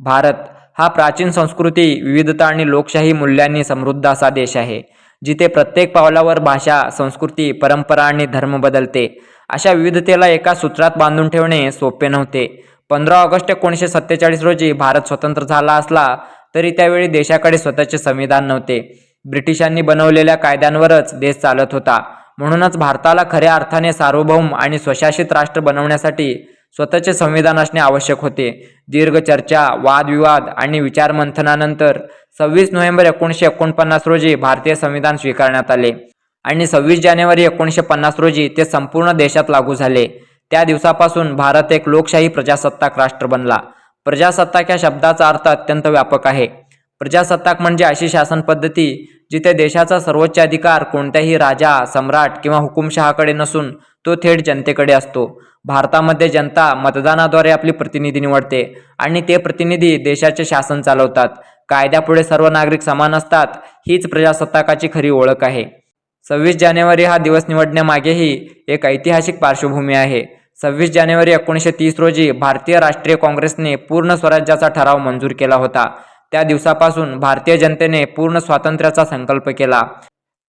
भारत हा प्राचीन संस्कृती विविधता आणि लोकशाही मूल्यांनी समृद्ध असा देश आहे जिथे प्रत्येक पावलावर भाषा संस्कृती परंपरा आणि धर्म बदलते. अशा विविधतेला एका सूत्रात बांधून ठेवणे सोपे नव्हते. पंधरा ऑगस्ट एकोणीसशे सत्तेचाळीस रोजी भारत स्वतंत्र झाला असला तरी त्यावेळी देशाकडे स्वतःचे संविधान नव्हते. ब्रिटिशांनी बनवलेल्या कायद्यांवरच देश चालत होता. म्हणूनच भारताला खऱ्या अर्थाने सार्वभौम आणि स्वशासित राष्ट्र बनवण्यासाठी स्वतःचे संविधान असणे आवश्यक होते. दीर्घ चर्चा वादविवाद आणि विचारमंथनानंतर सव्वीस नोव्हेंबर एकोणीसशे एकोणपन्नास रोजी भारतीय संविधान स्वीकारण्यात आले आणि सव्वीस जानेवारी एकोणीसशे पन्नास रोजी ते संपूर्ण देशात लागू झाले. त्या दिवसापासून भारत एक लोकशाही प्रजासत्ताक राष्ट्र बनला. प्रजासत्ताक या शब्दाचा अर्थ अत्यंत व्यापक आहे. प्रजासत्ताक म्हणजे अशी शासन पद्धती जिथे देशाचा सर्वोच्च अधिकार कोणत्याही राजा सम्राट किंवा हुकुमशहाकडे नसून तो थेट जनतेकडे असतो. भारतामध्ये जनता मतदानाद्वारे आपली प्रतिनिधी निवडते आणि ते प्रतिनिधी देशाचे शासन चालवतात. कायद्यापुढे सर्व नागरिक समान असतात हीच प्रजासत्ताकाची खरी ओळख आहे. सव्वीस जानेवारी हा दिवस निवडण्यामागेही एक ऐतिहासिक पार्श्वभूमी आहे. सव्वीस जानेवारी एकोणीसशे तीस रोजी भारतीय राष्ट्रीय काँग्रेसने पूर्ण स्वराज्याचा ठराव मंजूर केला होता. त्या दिवसापासून भारतीय जनतेने पूर्ण स्वातंत्र्याचा संकल्प केला.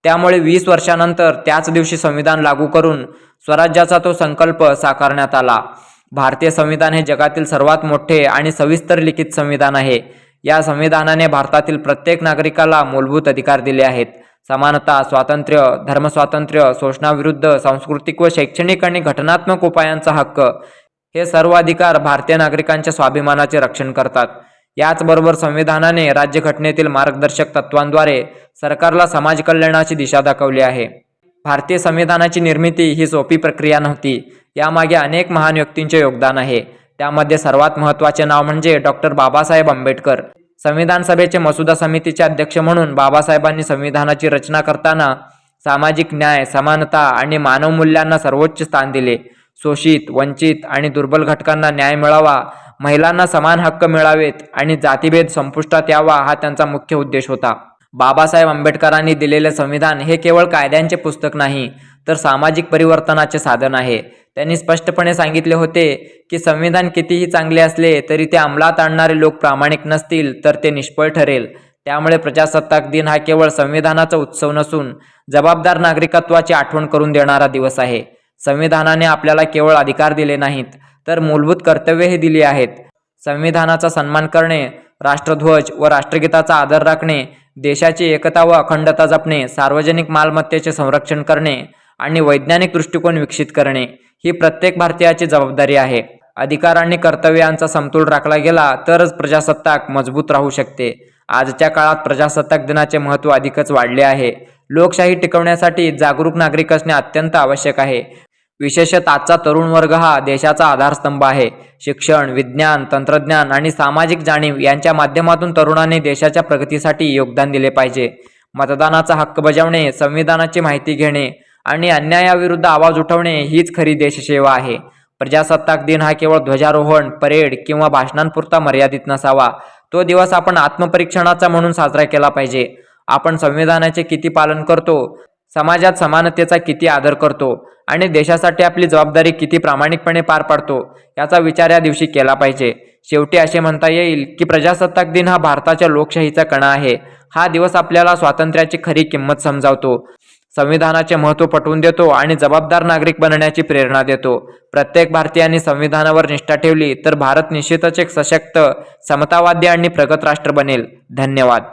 त्यामुळे वीस वर्षानंतर त्याच दिवशी संविधान लागू करून स्वराज्याचा तो संकल्प साकारण्यात आला. भारतीय संविधान हे जगातील सर्वात मोठे आणि सविस्तर लिखित संविधान आहे. या संविधानाने भारतातील प्रत्येक नागरिकाला मूलभूत अधिकार दिले आहेत. समानता स्वातंत्र्य धर्मस्वातंत्र्य शोषणाविरुद्ध सांस्कृतिक व शैक्षणिक आणि घटनात्मक उपायांचा हक्क हे सर्व अधिकार भारतीय नागरिकांच्या स्वाभिमानाचे रक्षण करतात. याचबरोबर संविधानाने राज्यघटनेतील मार्गदर्शक तत्वांद्वारे सरकारला समाज कल्याणाची दिशा दाखवली आहे. भारतीय संविधानाची निर्मिती ही सोपी प्रक्रिया नव्हती. यामागे अनेक महान व्यक्तींचे योगदान आहे. त्यामध्ये सर्वात महत्त्वाचे नाव म्हणजे डॉक्टर बाबासाहेब आंबेडकर. संविधान सभेचे मसुदा समितीचे अध्यक्ष म्हणून बाबासाहेबांनी संविधानाची रचना करताना सामाजिक न्याय समानता आणि मानव मूल्यांना सर्वोच्च स्थान दिले. शोषित वंचित आणि दुर्बल घटकांना न्याय मिळावा. महिलांना समान हक्क मिळावेत आणि जातीभेद संपुष्टात यावा हा त्यांचा मुख्य उद्देश होता. बाबासाहेब आंबेडकरांनी दिलेले संविधान हे केवळ कायद्यांचे पुस्तक नाही तर सामाजिक परिवर्तनाचे साधन आहे. त्यांनी स्पष्टपणे सांगितले होते की संविधान कितीही चांगले असले तरी ते अंमलात आणणारे लोक प्रामाणिक नसतील तर ते निष्फळ ठरेल. त्यामुळे प्रजासत्ताक दिन हा केवळ संविधानाचा उत्सव नसून जबाबदार नागरिकत्वाची आठवण करून देणारा दिवस आहे. संविधानाने आपल्याला केवळ अधिकार दिले नाहीत तर मूलभूत कर्तव्यही दिली आहेत. संविधानाचा सन्मान करणे राष्ट्रध्वज व राष्ट्रगीताचा आदर राखणे देशाची एकता व अखंडता जपणे सार्वजनिक मालमत्तेचे संरक्षण करणे आणि वैज्ञानिक दृष्टिकोन विकसित करणे ही प्रत्येक भारतीयाची जबाबदारी आहे. अधिकार आणि कर्तव्यांचा समतोल राखला गेला तरच प्रजासत्ताक मजबूत राहू शकते. आजच्या काळात प्रजासत्ताक दिनाचे महत्त्व अधिकच वाढले आहे. लोकशाही टिकवण्यासाठी जागरूक नागरिक असणे अत्यंत आवश्यक आहे. विशेषतः आजचा तरुण वर्ग हा देशाचा आधारस्तंभ आहे. शिक्षण विज्ञान तंत्रज्ञान आणि सामाजिक जाणीव यांच्या माध्यमातून तरुणांनी देशाच्या प्रगतीसाठी योगदान दिले पाहिजे. मतदानाचा हक्क बजावणे संविधानाची माहिती घेणे आणि अन्यायाविरुद्ध आवाज उठवणे हीच खरी देशसेवा आहे. प्रजासत्ताक दिन हा केवळ ध्वजारोहण परेड किंवा भाषणांपुरता मर्यादित नसावा. तो दिवस आपण आत्मपरीक्षणाचा म्हणून साजरा केला पाहिजे. आपण संविधानाचे किती पालन करतो समाजात समानतेचा किती आदर करतो आणि देशासाठी आपली जबाबदारी किती प्रामाणिकपणे पार पाडतो याचा विचार या दिवशी केला पाहिजे. शेवटी असे म्हणता येईल की प्रजासत्ताक दिन हा भारताच्या लोकशाहीचा कणा आहे. हा दिवस आपल्याला स्वातंत्र्याची खरी किंमत समजावतो. संविधानाचे महत्त्व पटवून देतो आणि जबाबदार नागरिक बनण्याची प्रेरणा देतो. प्रत्येक भारतीयांनी संविधानावर निष्ठा ठेवली तर भारत निश्चितच एक सशक्त समतावादी आणि प्रगत राष्ट्र बनेल. धन्यवाद.